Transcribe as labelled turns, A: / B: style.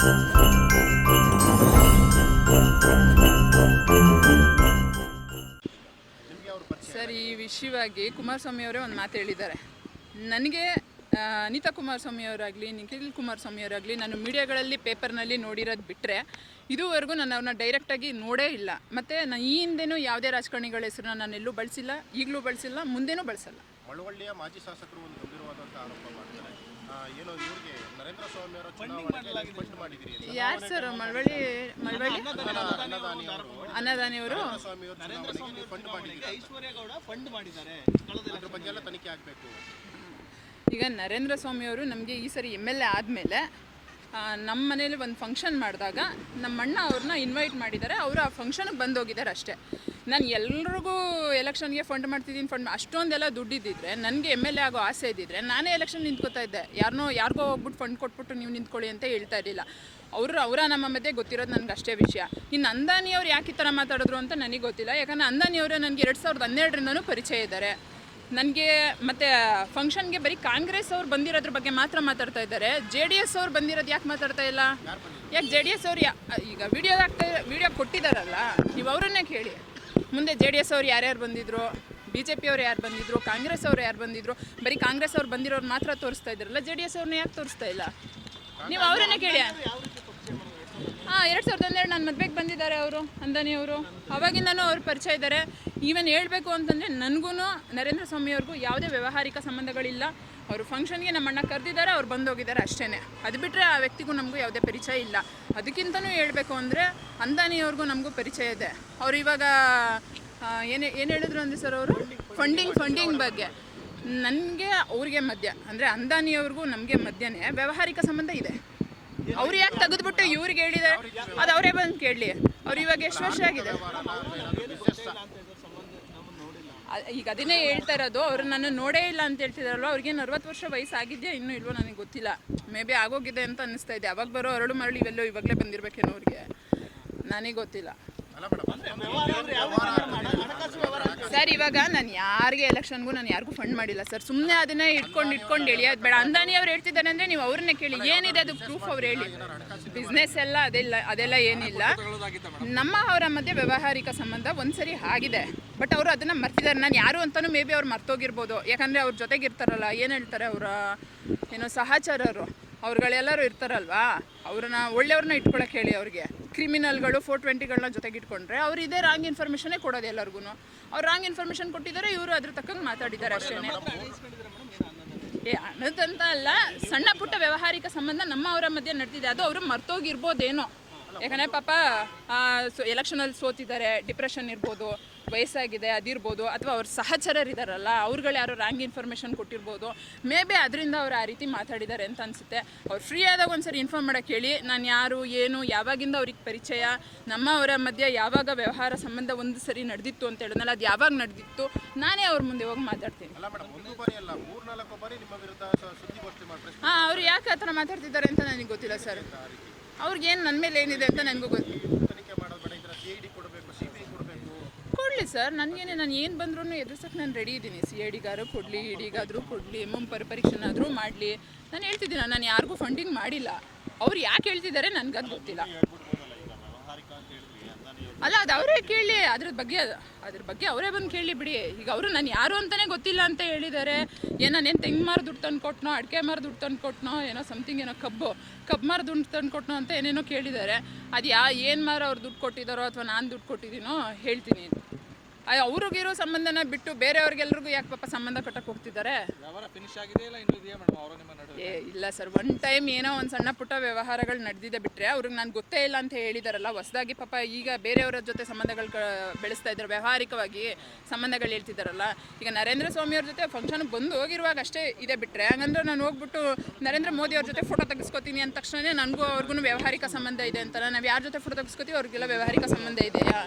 A: Sir, ಈ ವಿಷಯವಾಗಿ ಕುಮಾರಸ್ವಾಮಿ ಅವರೇ ಒಂದು ಮಾತು ಹೇಳಿದ್ದಾರೆ. ನನಗೆ ಅನಿತಾ ಕುಮಾರಸ್ವಾಮಿ ಅವರಾಗಲಿ, ನಿಖಿಲ್ ಕುಮಾರಸ್ವಾಮಿ ಅವರಾಗಲಿ, ನಾನು ಮೀಡಿಯಾಗಳಲ್ಲಿ, ಪೇಪರ್ನಲ್ಲಿ ನೋಡಿರೋದು ಬಿಟ್ಟರೆ ಇದುವರೆಗೂ ನಾನು ಅವ್ರನ್ನ ಡೈರೆಕ್ಟಾಗಿ ನೋಡೇ ಇಲ್ಲ. ಮತ್ತು ನಾನು ಈ ಹಿಂದೆನೂ ಯಾವುದೇ ರಾಜಕಾರಣಿಗಳ ಹೆಸರನ್ನ ನಾನು ಎಲ್ಲೂ ಬಳಸಿಲ್ಲ, ಈಗಲೂ ಬಳಸಿಲ್ಲ, ಮುಂದೆನೂ ಬಳಸಲ್ಲ.
B: ಮಳವಳ್ಳಿಯ ಮಾಜಿ ಶಾಸಕರು ಒಂದು ಗಂಭೀರವಾದಂಥ ಆರೋಪ ಮಾಡಿದ್ದಾರೆ ಏನೋ ಇವರಿಗೆ ನರೇಂದ್ರ ಸ್ವಾಮಿ ಅವರ ಚುನಾವಣೆಗೆ ಫಂಡ್ ಮಾಡಿದಿರಿ ಅಂತ.
A: ಯಾರು ಸರ್ ಮಳವಳ್ಳಿ ಮಳವಳ್ಳಿ?
B: ಅವರು
A: ಅನ್ನದಾನಿ ಅವರು.
B: ಸ್ವಾಮಿ ಅವರ ಚುನಾವಣೆಗೆ ಫಂಡ್ ಮಾಡಿದ್ದೀರಿ.
C: ಐಶ್ವರ್ಯ ಗೌಡ ಫಂಡ್ ಮಾಡಿದ್ದಾರೆ.
B: ಅದ್ರ ಬಗ್ಗೆ ಎಲ್ಲ ತನಿಖೆ ಆಗಬೇಕು.
A: ಈಗ ನರೇಂದ್ರ ಸ್ವಾಮಿ ಅವರು ನಮಗೆ ಈ ಸರಿ ಎಂ ಎಲ್ ಎ ಆದಮೇಲೆ ನಮ್ಮ ಮನೇಲಿ ಒಂದು ಫಂಕ್ಷನ್ ಮಾಡಿದಾಗ ನಮ್ಮ ಅಣ್ಣ ಅವ್ರನ್ನ ಇನ್ವೈಟ್ ಮಾಡಿದ್ದಾರೆ ಅವರು ಆ ಫಂಕ್ಷನ್ಗೆ ಬಂದೋಗಿದ್ದಾರೆ ಅಷ್ಟೇ. ನಾನು ಎಲ್ರಿಗೂ ಎಲೆಕ್ಷನ್ಗೆ ಫಂಡ್ ಮಾಡ್ತಿದ್ದೀನಿ ಫಂಡ್ ಅಷ್ಟೊಂದೆಲ್ಲ ದುಡ್ಡಿದ್ದಿದ್ರೆ ನನಗೆ ಎಂ ಎಲ್ ಎ ಆಗೋ ಆಸೆ ಇದ್ದಿದ್ರೆ, ನಾನೇ ಎಲೆಕ್ಷನ್ ನಿಂತ್ಕೋತಾ ಇದ್ದೆ. ಯಾರನ್ನೋ ಯಾರಿಗೋ ಹೋಗ್ಬಿಟ್ಟು ಫಂಡ್ ಕೊಟ್ಬಿಟ್ಟು ನೀವು ನಿಂತ್ಕೊಳ್ಳಿ ಅಂತ ಹೇಳ್ತಾ ಇರಲಿಲ್ಲ. ಅವರು, ಅವರ ನಮ್ಮ ಮಧ್ಯೆ ಗೊತ್ತಿರೋದು ನನಗೆ ಅಷ್ಟೇ ವಿಷಯ. ಇನ್ನು ಅಂದಾನಿ ಅವ್ರು ಯಾಕೆ ಈ ಥರ ಮಾತಾಡಿದ್ರು ಅಂತ ನನಗೆ ಗೊತ್ತಿಲ್ಲ. ಯಾಕಂದರೆ ಅಂದಾನಿ ಅವರು ನನಗೆ ಎರಡು ಸಾವಿರದ ಹನ್ನೆರಡರಿಂದನೂ ಪರಿಚಯ ಇದ್ದಾರೆ. ನನಗೆ ಮತ್ತೆ ಫಂಕ್ಷನ್ಗೆ ಬರೀ ಕಾಂಗ್ರೆಸ್ ಅವ್ರು ಬಂದಿರೋದ್ರ ಬಗ್ಗೆ ಮಾತ್ರ ಮಾತಾಡ್ತಾ ಇದ್ದಾರೆ. ಜೆ ಡಿ ಎಸ್ ಅವ್ರು ಬಂದಿರೋದು ಯಾಕೆ ಮಾತಾಡ್ತಾ ಇಲ್ಲ? ಯಾಕೆ ಜೆ ಡಿ ಎಸ್ ಅವ್ರು ಈಗ ವಿಡಿಯೋ ಆಗ್ತಾ ವಿಡಿಯೋ ಕೊಟ್ಟಿದ್ದಾರಲ್ಲ ನೀವು ಅವರನ್ನೇ ಕೇಳಿ. ಮುಂದೆ ಜೆ ಡಿ ಎಸ್ ಅವ್ರು ಯಾರ್ಯಾರು ಬಂದಿದ್ರು ಬಿ ಜೆ ಪಿ ಅವ್ರು ಯಾರು ಬಂದಿದ್ರು, ಕಾಂಗ್ರೆಸ್ ಅವ್ರು ಯಾರು ಬಂದಿದ್ರು, ಬರೀ ಕಾಂಗ್ರೆಸ್ ಅವ್ರು ಬಂದಿರೋರು ಮಾತ್ರ ತೋರಿಸ್ತಾ ಇದ್ರಲ್ಲ ಜೆ ಡಿ ಎಸ್ ಅವ್ರನ್ನ ಯಾಕೆ ತೋರಿಸ್ತಾ ಇಲ್ಲ? ನೀವು ಅವರನ್ನೇ ಕೇಳಿ. ಹಾಂ ಎರಡು ಸಾವಿರದ ಹನ್ನೆರಡು ನನ್ನ ಮದುವೆಗೆ ಬಂದಿದ್ದಾರೆ ಅವರು, ಅಂದಾನಿ ಅವರು. ಅವಾಗಿಂದನೂ ಅವ್ರು ಪರಿಚಯ ಇದ್ದಾರೆ ಈವನ್ ಹೇಳಬೇಕು ಅಂತಂದರೆ ನನಗೂ ನರೇಂದ್ರ ಸ್ವಾಮಿ ಅವ್ರಿಗೂ ಯಾವುದೇ ವ್ಯವಹಾರಿಕ ಸಂಬಂಧಗಳಿಲ್ಲ. ಅವರು ಫಂಕ್ಷನ್ಗೆ ನಮ್ಮ ಅಣ್ಣ ಕರೆದಿದ್ದಾರೆ, ಅವ್ರು ಬಂದೋಗಿದ್ದಾರೆ ಅಷ್ಟೇ ಅದು ಬಿಟ್ಟರೆ ಆ ವ್ಯಕ್ತಿಗೂ ನಮಗೂ ಯಾವುದೇ ಪರಿಚಯ ಇಲ್ಲ. ಅದಕ್ಕಿಂತನೂ ಹೇಳಬೇಕು ಅಂದರೆ ಅಂದಾನಿ ಅವ್ರಿಗೂ ನಮಗೂ ಪರಿಚಯ ಇದೆ. ಅವ್ರು ಇವಾಗ ಏನು ಏನು ಹೇಳಿದ್ರು ಅಂದರೆ ಸರ್ ಅವರು? ಫಂಡಿಂಗ್ ಫಂಡಿಂಗ್ ಬಗ್ಗೆ. ನನಗೆ ಅವ್ರಿಗೆ ಮಧ್ಯ ಅಂದರೆ ಅಂದಾನಿಯವ್ರಿಗೂ ನಮಗೆ ಮಧ್ಯನೇ ವ್ಯವಹಾರಿಕ ಸಂಬಂಧ ಇದೆ. ಅವ್ರು ಯಾಕೆ ತೆಗೆದ್ಬಿಟ್ಟು ಇವ್ರಿಗೆ ಹೇಳಿದ್ದಾರೆ ಅದು ಅವರೇ ಬಂದು ಕೇಳಲಿ. ಅವ್ರು ಇವಾಗ ಎಷ್ಟು ವರ್ಷ ಆಗಿದೆ? ಈಗ ಅದನ್ನೇ ಹೇಳ್ತಾ ಇರೋದು, ಅವ್ರು ನನ್ನ ನೋಡೇ ಇಲ್ಲ ಅಂತ ಹೇಳ್ತಿದಾರಲ್ವ? ಅವ್ರಿಗೆ ಅರವತ್ತು ವರ್ಷ ವಯಸ್ಸಾಗಿದೆಯಾ, ಇನ್ನೂ ಇಲ್ವೋ ನನಗೆ ಗೊತ್ತಿಲ್ಲ. ಮೇ ಬಿ ಆಗೋಗಿದೆ ಅಂತ ಅನ್ನಿಸ್ತಾ ಇದೆ. ಅವಾಗ ಬರೋ ಅರಳು ಮರಳು ಇವೆಲ್ಲೋ ಇವಾಗಲೇ ಬಂದಿರ್ಬೇಕೇನೋ ಅವ್ರಿಗೆ. ನನಗೆ ಗೊತ್ತಿಲ್ಲ. ಇವಾಗ ನಾನು ಯಾರಿಗೆ ಎಲೆಕ್ಷನ್ಗೂ ನಾನು ಯಾರಿಗೂ ಫಂಡ್ ಮಾಡಿಲ್ಲ ಸರ್. ಸುಮ್ಮನೆ ಅದನ್ನೇ ಇಟ್ಕೊಂಡು ಇಟ್ಕೊಂಡು ಅದು ಬೇಡ. ಅಂದಾನಿ ಅವ್ರು ಹೇಳ್ತಿದ್ದಾರೆ ಅಂದರೆ ನೀವು ಅವ್ರನ್ನೇ ಕೇಳಿ. ಏನಿದೆ ಅದು ಪ್ರೂಫ್ ಅವ್ರು ಹೇಳಿ. ಬಿಸ್ನೆಸ್ ಎಲ್ಲ ಅದೆಲ್ಲ ಅದೆಲ್ಲ ಏನಿಲ್ಲ. ನಮ್ಮ ಅವರ ಮಧ್ಯೆ ವ್ಯಾವಹಾರಿಕ ಸಂಬಂಧ ಒಂದ್ಸರಿ ಆಗಿದೆ. ಬಟ್ ಅವರು ಅದನ್ನು ಮರ್ತಿದ್ದಾರೆ ನಾನು ಯಾರು ಅಂತಲೂ ಮೇ ಬಿ ಅವ್ರು ಮರ್ತೋಗಿರ್ಬೋದು. ಯಾಕಂದರೆ ಅವ್ರ ಜೊತೆಗಿರ್ತಾರಲ್ಲ, ಏನು ಹೇಳ್ತಾರೆ ಅವರ, ಏನೋ ಸಹಚರರು. ಅವ್ರುಗಳೆಲ್ಲರೂ ಇರ್ತಾರಲ್ವಾ? ಅವ್ರನ್ನ ಒಳ್ಳೆಯವ್ರನ್ನ ಇಟ್ಕೊಳಕ್ಕೆ ಹೇಳಿ ಅವ್ರಿಗೆ. ಕ್ರಿಮಿನಲ್ಗಳು, ಫೋರ್ ಟ್ವೆಂಟಿಗಳನ್ನ ಜೊತೆಗೆ ಇಟ್ಕೊಂಡ್ರೆ ಅವ್ರು ಇದೇ ರಾಂಗ್ ಇನ್ಫಾರ್ಮೇಷನೇ ಕೊಡೋದು ಎಲ್ಲರಿಗೂ ಅವ್ರು ರಾಂಗ್ ಇನ್ಫಾರ್ಮೇಷನ್ ಕೊಟ್ಟಿದ್ದಾರೆ, ಇವರು ಅದ್ರ ತಕ್ಕಂಗೆ ಮಾತಾಡಿದ್ದಾರೆ ಅಷ್ಟೇ ಏ ಅನ್ನೋದಂತ ಅಲ್ಲ, ಸಣ್ಣ ಪುಟ್ಟ ವ್ಯಾವಹಾರಿಕ ಸಂಬಂಧ ನಮ್ಮ ಅವರ ಮಧ್ಯೆ ನಡೆದಿದೆ. ಅದು ಅವರು ಮರ್ತೋಗಿರ್ಬೋದೇನೋ. ಯಾಕಂದರೆ ಪಾಪ ಸೊ ಎಲೆಕ್ಷನಲ್ಲಿ ಸೋತಿದ್ದಾರೆ ಡಿಪ್ರೆಷನ್ ಇರ್ಬೋದು ವಯಸ್ಸಾಗಿದೆ ಅದಿರ್ಬೋದು ಅಥವಾ ಅವ್ರ ಸಹಚರರಿದ್ದಾರಲ್ಲ ಅವ್ರುಗಳು ಯಾರೋ ರಾಂಗ್ ಇನ್ಫಾರ್ಮೇಷನ್ ಕೊಟ್ಟಿರ್ಬೋದು ಮೇ ಬಿ ಅದರಿಂದ ಅವ್ರು ಆ ರೀತಿ ಮಾತಾಡಿದ್ದಾರೆ ಅಂತ ಅನಿಸುತ್ತೆ. ಅವ್ರು ಫ್ರೀ ಆದಾಗ ಒಂದ್ಸರಿ ಇನ್ಫಾರ್ಮ್ ಮಾಡೋಕ್ಕೆ ಹೇಳಿ ನಾನು ಯಾರು ಏನು ಯಾವಾಗಿಂದ ಅವ್ರಿಗೆ ಪರಿಚಯ ನಮ್ಮ ಅವರ ಮಧ್ಯೆ ಯಾವಾಗ ವ್ಯವಹಾರ ಸಂಬಂಧ ಒಂದು ಸರಿ ನಡೆದಿತ್ತು ಅಂತ ಹೇಳಿದ್ನಲ್ಲ ಅದು ಯಾವಾಗ ನಡೆದಿತ್ತು ನಾನೇ ಅವ್ರ ಮುಂದೆ ಹೋಗಿ ಮಾತಾಡ್ತೀನಿ. ಹಾಂ ಅವ್ರು ಯಾಕೆ ಆ ಥರ ಮಾತಾಡ್ತಿದ್ದಾರೆ ಅಂತ ನನಗೆ ಗೊತ್ತಿಲ್ಲ ಸರ್. ಅವ್ರಿಗೇನು ನನ್ನ ಮೇಲೆ ಏನಿದೆ ಅಂತ ನನಗೂ ಗೊತ್ತು. ಕೊಡಲಿ ಸರ್ ನನಗೇನೆ ನಾನು ಏನು ಬಂದ್ರೂ ಎದುರ್ಸಕ್ಕೆ ನಾನು ರೆಡಿ ಇದ್ದೀನಿ ಸಿ ಐ ಡಿಗಾರು ಕೊಡಲಿ ಇಡಿಗಾದರೂ ಕೊಡಲಿ ಮುಂಪರ ಪರೀಕ್ಷೆನಾದರೂ ಮಾಡಲಿ. ನಾನು ಹೇಳ್ತಿದ್ದೀನಿ ನಾನು ಯಾರಿಗೂ ಫಂಡಿಂಗ್ ಮಾಡಿಲ್ಲ. ಅವ್ರು ಯಾಕೆ ಹೇಳ್ತಿದ್ದಾರೆ ನನಗದು ಗೊತ್ತಿಲ್ಲ. ಅಲ್ಲ, ಅದು ಅವರೇ ಕೇಳಿ, ಅದ್ರ ಬಗ್ಗೆ ಅದ್ರ ಬಗ್ಗೆ ಅವರೇ ಬಂದು ಕೇಳಿ ಬಿಡಿ. ಈಗ ಅವರು ನಾನು ಯಾರು ಅಂತಲೇ ಗೊತ್ತಿಲ್ಲ ಅಂತ ಹೇಳಿದ್ದಾರೆ ಏನೋ ನಾನೇನು ತೆಂಗು ಮಾರು ದುಡ್ಡು ತಂದು ಕೊಟ್ನೋ ಅಡಿಕೆ ಮಾರು ದುಡ್ಡು ತಂದು ಕೊಟ್ನೋ ಏನೋ ಸಮಥಿಂಗ್ ಏನೋ ಕಬ್ಬು ಕಬ್ಬು ಮಾರು ದುಡ್ಡು ತಂದು ಕೊಟ್ನೋ ಅಂತ ಏನೇನೋ ಕೇಳಿದ್ದಾರೆ ಅದು ಯಾ, ಏನು ಮಾರು ಅವ್ರು ದುಡ್ಡು ಕೊಟ್ಟಿದ್ದಾರೋ ಅಥವಾ ನಾನು ದುಡ್ಡು ಕೊಟ್ಟಿದ್ದೀನೋ ಹೇಳ್ತೀನಿ ಅವ್ರಿಗಿರೋ ಸಂಬಂಧನ ಬಿಟ್ಟು ಬೇರೆಯವ್ರಿಗೆಲ್ರಿಗೂ ಯಾಕೆ ಪಾಪ ಸಂಬಂಧ ಕಟ್ಟಕ್ಕೆ ಹೋಗ್ತಿದ್ದಾರೆ? ಏ ಇಲ್ಲ ಸರ್ ಒನ್ ಟೈಮ್ ಏನೋ ಒಂದು ಸಣ್ಣ ಪುಟ್ಟ ವ್ಯವಹಾರಗಳು ನಡೆದಿದೆ ಬಿಟ್ಟರೆ ಅವ್ರಿಗೆ ನಾನು ಗೊತ್ತೇ ಇಲ್ಲ ಅಂತ ಹೇಳಿದಾರಲ್ಲ ಹೊಸದಾಗಿ ಪಾಪ ಈಗ ಬೇರೆಯವರ ಜೊತೆ ಸಂಬಂಧಗಳು ಬೆಳೆಸ್ತಾ ಇದ್ದಾರೆ ವ್ಯಾವಹಾರಿಕವಾಗಿ ಸಂಬಂಧಗಳು ಹೇಳ್ತಿದ್ದಾರಲ್ಲ ಈಗ ನರೇಂದ್ರ ಸ್ವಾಮಿ ಅವ್ರ ಜೊತೆ ಫಂಕ್ಷನ್ ಬಂದು ಹೋಗಿರುವಾಗ ಅಷ್ಟೇ ಇದೆ ಬಿಟ್ಟರೆ ಹಂಗಂದ್ರೆ ನಾನು ಹೋಗ್ಬಿಟ್ಟು ನರೇಂದ್ರ ಮೋದಿ ಅವ್ರ ಜೊತೆ ಫೋಟೋ ತೆಗೆಸ್ಕೊತೀನಿ ಅಂದ ತಕ್ಷಣ ನನಗೂ ಅವ್ರಿಗೂ ವ್ಯಾವಹಾರಿಕ ಸಂಬಂಧ ಇದೆ ಅಂತಲ್ಲ ನಾವು ಯಾರ ಜೊತೆ ಫೋಟೋ ತೆಗೆಸ್ಕೊತೀವಿ ಅವ್ರಿಗೆಲ್ಲ ವ್ಯಾವಹಾರಿಕ ಸಂಬಂಧ ಇದೆಯಾ?